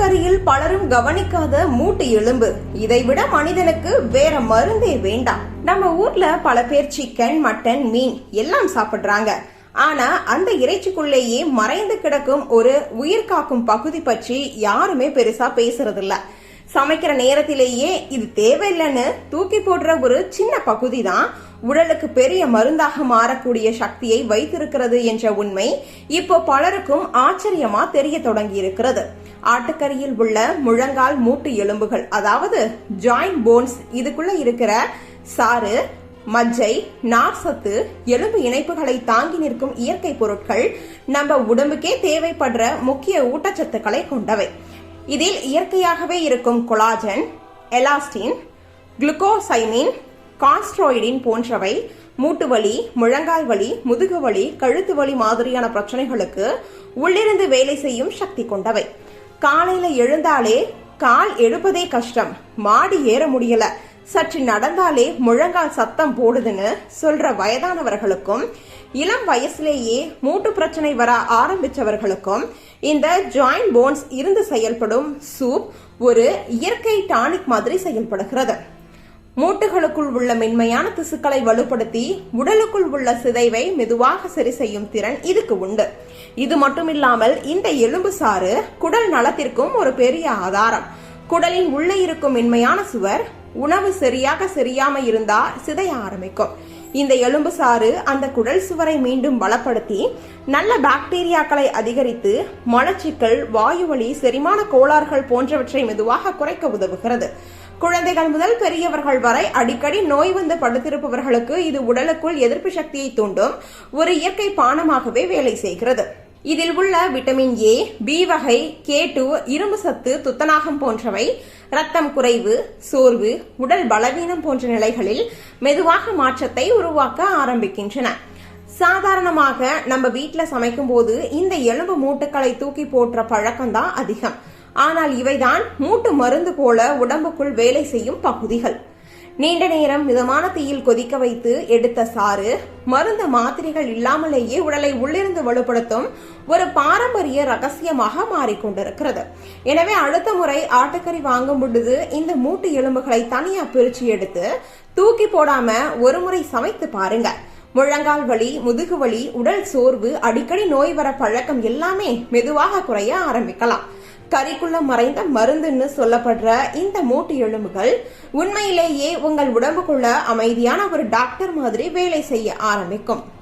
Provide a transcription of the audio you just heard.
ஆட்டுக்கறியில் பலரும் கவனிக்காத மூட்டு எலும்பு. இதைவிட மனிதனுக்கு வேற மருந்தே வேண்டாம். நம்ம ஊர்ல பல பேர் சிக்கன் மட்டன் மீன் எல்லாம் சாப்பிடுறாங்க. ஆனா அந்த இறைச்சிக்குள்ளேயே மறைந்து கிடக்கும் ஒரு உயிர் காக்கும் பகுதி பற்றி யாருமே பெருசா பேசுறதில்ல. சமைக்கிற நேரத்திலேயே இது தேவையில்லைன்னு தூக்கி போடுற ஒரு சின்ன பகுதி தான் உடலுக்கு பெரிய மருந்தாக மாறக்கூடிய சக்தியை வைத்திருக்கிறது என்ற உண்மை இப்போ பலருக்கும் ஆச்சரியமா தெரிய தொடங்கி இருக்கிறது ஆட்டுக்கறியில் உள்ள முழங்கால் மூட்டு எலும்புகள் அதாவது ஜாயிண்ட் போன்ஸ் இதுக்குள்ள இருக்கிற சாறு மஜ்ஜை நார்சத்து எலும்பு இணைப்புகளை தாங்கி நிற்கும் இயற்கை பொருட்கள் நம்ம உடம்புக்கே தேவைப்படுற முக்கிய ஊட்டச்சத்துக்களை கொண்டவை. இதில் இயற்கையாகவே இருக்கும் கொலாஜன் எலாஸ்டின் குளுக்கோசைமின் கான்ஸ்ட்ராய்டின் போன்றவை மூட்டு வலி முழங்கால் வலி முதுகு வலி கழுத்து வலி மாதிரியான பிரச்சனைகளுக்கு உள்ளிருந்து வேலை செய்யும் சக்தி கொண்டவை. காலையில எழுந்தாலே கால் எடுப்பதே கஷ்டம். மாடி ஏற முடியல. சற்று நடந்தாலே முழங்கால் சத்தம் போடுதுன்னு சொல்ற வயதானவர்களுக்கும் இளம் வயசுலேயே மூட்டு பிரச்சனை வர ஆரம்பிச்சவர்களுக்கும் இந்த ஜாயிண்ட் போன்ஸ் இருந்து செயல்படும் சூப் ஒரு இயற்கை டானிக் மாதிரி செயல்படுகிறது. மூட்டுகளுக்குள் உள்ள மென்மையான திசுக்களை வலுப்படுத்தி உடலுக்குள் உள்ள சிதைவை மெதுவாக சரி செய்யும் திறன் இதுக்கு உண்டு. இது மட்டுமில்லாமல் இந்த எலும்பு சாறு குடல் நலத்திற்கும் ஒரு பெரிய ஆதாரம். குடலின் உள்ளே இருக்கும் மென்மையான சுவர் உணவு சரியாக சரியாம இருந்தா சிதைய ஆரம்பிக்கும். இந்த எலும்பு சாறு அந்த குடல் சுவரை மீண்டும் பலப்படுத்தி நல்ல பாக்டீரியாக்களை அதிகரித்து மலச்சிக்கல் வாயுவலி செரிமான கோளாறுகள் போன்றவற்றை மெதுவாக குறைக்க உதவுகிறது. குழந்தைகள் முதல் பெரியவர்கள் வரை அடிக்கடி நோய் வந்து படுத்திருப்பவர்களுக்கு இது உடலுக்குள் எதிர்ப்பு சக்தியை தூண்டும் ஒரு இயற்கை பானமாகவே வேலை செய்கிறது. இதில் உள்ள விட்டமின் ஏ பி வகை கே டூ இரும்பு சத்து துத்தநாகம் போன்றவை ரத்தம் குறைவு சோர்வு உடல் பலவீனம் போன்ற நிலைகளில் மெதுவாக மாற்றத்தை உருவாக்க ஆரம்பிக்கின்றன. சாதாரணமாக நம்ம வீட்டில் சமைக்கும் போது இந்த எலும்பு மூட்டுக்களை தூக்கி போற்ற பழக்கம்தான் அதிகம். ஆனால் இவைதான் மூட்டு மருந்து போல உடம்புக்குள் வேலை செய்யும் பகுதிகள். நீண்ட நேரம் மிதமான தீயில் கொதிக்க வைத்து எடுத்த சாறு மருந்து மாத்திரைகள் இல்லாமலேயே உடலை உள்ளிருந்து வலுப்படுத்தும் ஒரு பாரம்பரிய ரகசியமாக மாறிக்கொண்டிருக்கிறது எனவே அடுத்த முறை ஆட்டுக்கறி வாங்கும் பொழுது இந்த மூட்டு எலும்புகளை தனியா பிரிச்சு எடுத்து தூக்கி போடாம ஒரு முறை சமைத்து பாருங்க. முழங்கால் வலி முதுகு வலி உடல் சோர்வு அடிக்கடி நோய் வர பழக்கம் எல்லாமே மெதுவாக குறைய ஆரம்பிக்கலாம். கறிக்குள்ள மறைந்த மருந்துன்னு சொல்லப்படுற இந்த மூட்டு எலும்புகள் உண்மையிலேயே உங்கள் உடம்புக்குள்ள அமைதியான ஒரு டாக்டர் மாதிரி வேலை செய்ய ஆரம்பிக்கும்.